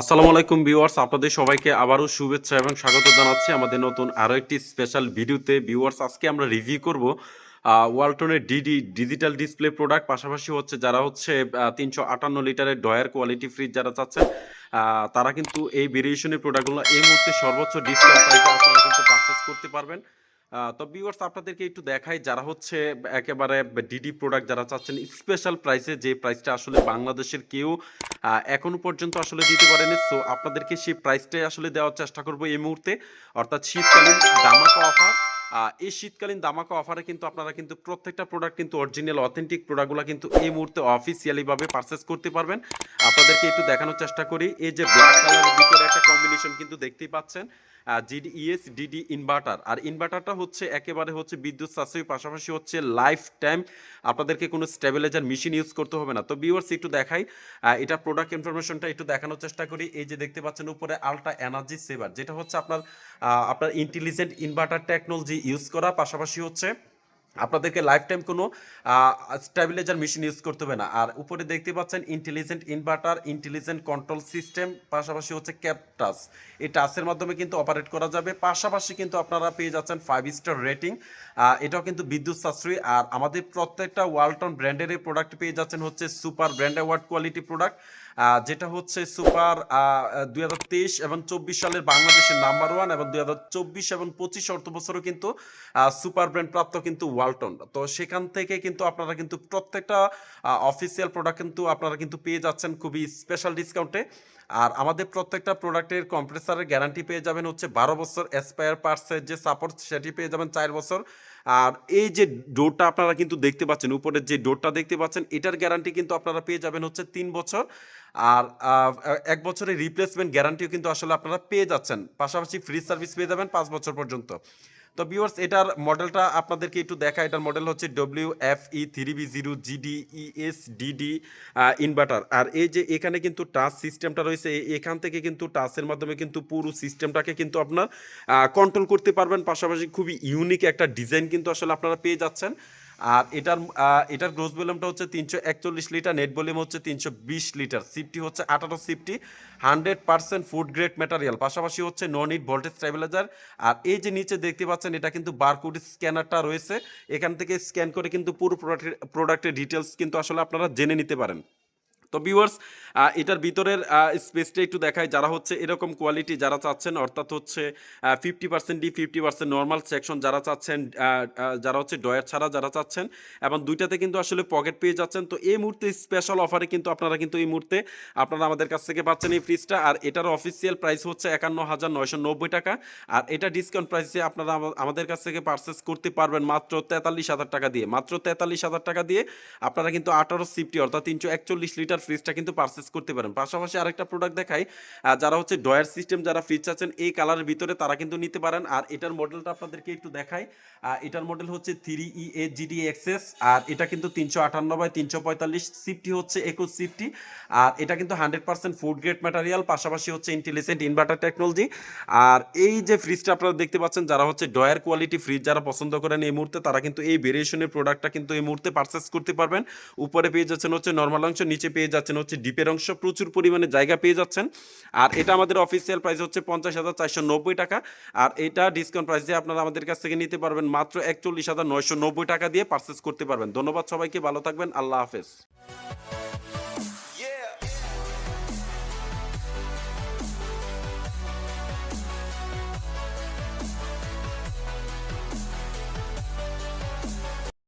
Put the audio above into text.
আসসালামু আলাইকুম ভিউয়ার্স, আপনাদের সবাইকে আবারও শুভেচ্ছা এবং স্বাগত জানাচ্ছি আমাদের নতুন আরও একটি স্পেশাল ভিডিওতে। ভিউয়ার্স, আজকে আমরা রিভিউ করব ওয়ালটনের ডিডি ডিজিটাল ডিসপ্লে প্রোডাক্ট পাশাপাশি হচ্ছে যারা হচ্ছে তিনশো আটান্ন লিটারের ডয়ার কোয়ালিটি ফ্রিজ যারা চাচ্ছেন তারা কিন্তু এই ভেরিয়েশনের প্রোডাক্টগুলো এই মুহূর্তে সর্বোচ্চ ডিসকাউন্ট আপনারা কিন্তু পারচেস করতে পারবেন। তো ভিউয়ার্স আপনাদেরকে একটু দেখাই, যারা হচ্ছে একেবারে ডিডি প্রোডাক্ট যারা চাচ্ছেন স্পেশাল প্রাইসে যে প্রাইসটা আসলে বাংলাদেশের কেউ এখনও পর্যন্ত আসলে দিতে পারেনি। সো আপনাদেরকে সেই প্রাইসটাই আসলে দেওয়ার চেষ্টা করব এই মুহূর্তে। অর্থাৎ শীতকালীন দামাকা অফার এই শীতকালীন দামাকা অফারে কিন্তু আপনারা কিন্তু প্রত্যেকটা প্রোডাক্ট কিন্তু অরিজিনাল অথেন্টিক প্রোডাক্টগুলো কিন্তু এই মুহূর্তে অফিসিয়ালি ভাবে পারচেস করতে পারবেন। আপনাদেরকে একটু দেখানোর চেষ্টা করি, এই যে ব্ল্যাক কালারের ভিতরে একটা কম্বিনেশন কিন্তু দেখতেই পাচ্ছেন জিডি ইএস ডিডি ইনভার্টার আর ইনভার্টারটা হচ্ছে একেবারে হচ্ছে বিদ্যুৎ সাশ্রয়ী, পাশাপাশি হচ্ছে লাইফ টাইম আপনাদেরকে কোনো স্টেবিলাইজার মেশিন ইউজ করতে হবে না। তো ভিউয়ার্স একটু দেখাই এটা প্রোডাক্ট ইনফরমেশনটা একটু দেখানোর চেষ্টা করি। এই যে দেখতে পাচ্ছেন, উপরে আলট্রা এনার্জি সেভার যেটা হচ্ছে আপনার আপনার ইন্টেলিজেন্ট ইনভার্টার টেকনোলজি ইউজ করা। পাশাপাশি হচ্ছে আপনাদেরকে লাইফ টাইম কোনো স্টেবিলাইজার মেশিন ইউজ করতে হবে না। আর উপরে দেখতে পাচ্ছেন intelligent inverter intelligent control system পাশাপাশি হচ্ছে ক্যাপ টাচ এই টাচের মাধ্যমে কিন্তু অপারেট করা যাবে। পাশাপাশি কিন্তু আপনারা পেয়ে যাচ্ছেন ফাইভ স্টার রেটিং এটাও কিন্তু বিদ্যুৎ সাশ্রয়ী। আর আমাদের প্রত্যেকটা ওয়ালটন ব্র্যান্ডের এই প্রোডাক্ট পেয়ে যাচ্ছেন হচ্ছে super brand award quality product যেটা হচ্ছে সুপার দুই হাজার তেইশ এবং চব্বিশ সালের বাংলাদেশের নাম্বার ওয়ান এবং দুই হাজার চব্বিশ এবং পঁচিশ অর্থ বছরও কিন্তু সুপার ব্র্যান্ড প্রাপ্ত কিন্তু ওয়ালটন তো সেখান থেকে কিন্তু আপনারা কিন্তু প্রত্যেকটা অফিসিয়াল প্রোডাক্ট কিন্তু আপনারা কিন্তু পেয়ে যাচ্ছেন খুবই স্পেশাল ডিসকাউন্টে আর আমাদের প্রত্যেকটা প্রোডাক্টের কম্প্রেসারের গ্যারান্টি পেয়ে যাবেন হচ্ছে বারো বছর এসপায়ার পার্টসের যে সাপোর্ট সেটি পেয়ে যাবেন চার বছর। আর এই যে ডোরটা আপনারা কিন্তু দেখতে পাচ্ছেন, উপরের যে ডোরটা দেখতে পাচ্ছেন, এটার গ্যারান্টি কিন্তু আপনারা পেয়ে যাবেন হচ্ছে তিন বছর। আর এক বছরের রিপ্লেসমেন্ট গ্যারান্টিও কিন্তু আসলে আপনারা পেয়ে যাচ্ছেন। পাশাপাশি ফ্রি সার্ভিস পেয়ে যাবেন পাঁচ বছর পর্যন্ত। তো ভিউয়ার্স এটার মডেলটা আপনাদেরকে একটু দেখা এটার মডেল হচ্ছে W F E three B zero GD ES DD inverter আর এই যে এখানে কিন্তু টাচ সিস্টেমটা রয়েছে এখান থেকে কিন্তু টাচের মাধ্যমে কিন্তু পুরো সিস্টেমটাকে কিন্তু আপনার কন্ট্রোল করতে পারবেন। পাশাপাশি খুবই ইউনিক একটা ডিজাইন কিন্তু আসলে আপনারা পেয়ে যাচ্ছেন। আর এটার এটার গ্রোস ভলিউমটা হচ্ছে তিনশো একচল্লিশ লিটার নেট ভলিউম হচ্ছে তিনশো বিশ লিটার সিফটি হচ্ছে আঠারো CFT hundred percent food grade material পাশাপাশি হচ্ছে নন ইট ভোল্টেজ স্টেবিলাইজার আর এই যে নিচে দেখতে পাচ্ছেন, এটা কিন্তু বারকোড স্ক্যানারটা রয়েছে। এখান থেকে স্ক্যান করে কিন্তু পুরো প্রোডাক্টের প্রোডাক্টের ডিটেলস কিন্তু আসলে আপনারা জেনে নিতে পারেন। তো ভিউয়ার্স এটার ভিতরের স্পেসটা একটু দেখায় যারা হচ্ছে এরকম কোয়ালিটি যারা চাচ্ছেন, অর্থাৎ হচ্ছে fifty percent D fifty percent normal section যারা চাচ্ছেন যারা হচ্ছে ডয়ার ছাড়া যারা চাচ্ছেন, এবং দুইটাতে কিন্তু আসলে পকেট পেয়ে যাচ্ছেন। তো এই মুহূর্তে স্পেশাল অফারে কিন্তু আপনারা কিন্তু এই মুহূর্তে, আপনারা আমাদের কাছ থেকে পাচ্ছেন এই ফ্রিজটা আর এটার অফিসিয়াল প্রাইস হচ্ছে একান্ন হাজার নয়শো নব্বই টাকা। আর এটা ডিসকাউন্ট প্রাইসে আপনারা আমাদের কাছ থেকে পারচেস করতে পারবেন মাত্র তেতাল্লিশ হাজার টাকা দিয়ে। মাত্র তেতাল্লিশ হাজার টাকা দিয়ে আপনারা কিন্তু আঠারো সিফটি অর্থাৎ তিনশো একচল্লিশ লিটার ফ্রিজটা কিন্তু পারচেস করতে পারেন। পাশাপাশি আরেকটা প্রোডাক্ট দেখাই যারা হচ্ছে ডয়ার সিস্টেম যারা ফ্রিজ চাচ্ছেন এই কালারের ভিতরে তারা কিন্তু নিতে পারেন। আর এটার মডেলটা আপনাদেরকে একটু দেখাই এটার মডেল হচ্ছে three E eight GD XS আর এটা কিন্তু তিনশো আটান্ন বাই তিনশো পঁয়তাল্লিশ সিফটি হচ্ছে একুশ সিফটি আর এটা কিন্তু hundred percent food grade material পাশাপাশি হচ্ছে ইন্টেলিজেন্ট ইনভার্টার টেকনোলজি আর এই যে ফ্রিজটা আপনারা দেখতে পাচ্ছেন, যারা হচ্ছে ডয়ার কোয়ালিটি ফ্রিজ যারা পছন্দ করেন এই মুহূর্তে, তারা কিন্তু এই ভেরিয়েশনের প্রোডাক্টটা কিন্তু এই মুহূর্তে পারচেস করতে পারবেন। উপরে পেয়ে যাচ্ছেন হচ্ছে নর্মাল অংশ, নিচে পেয়ে যাচ্ছেন হচ্ছে ডিপের অংশ। প্রচুর পরিমাণে জায়গা পেয়ে যাচ্ছেন। আর এটা আমাদের অফিসিয়াল প্রাইস হচ্ছে পঞ্চাশ হাজার চারশো নব্বই টাকা। আর এটা ডিসকাউন্ট প্রাইস দিয়ে আপনারা আমাদের কাছ থেকে নিতে পারবেন মাত্র একচল্লিশ হাজার নয়শো নব্বই টাকা দিয়ে পারচেস করতে পারবেন। ধন্যবাদ সবাইকে, ভালো থাকবেন, আল্লাহ হাফেজ।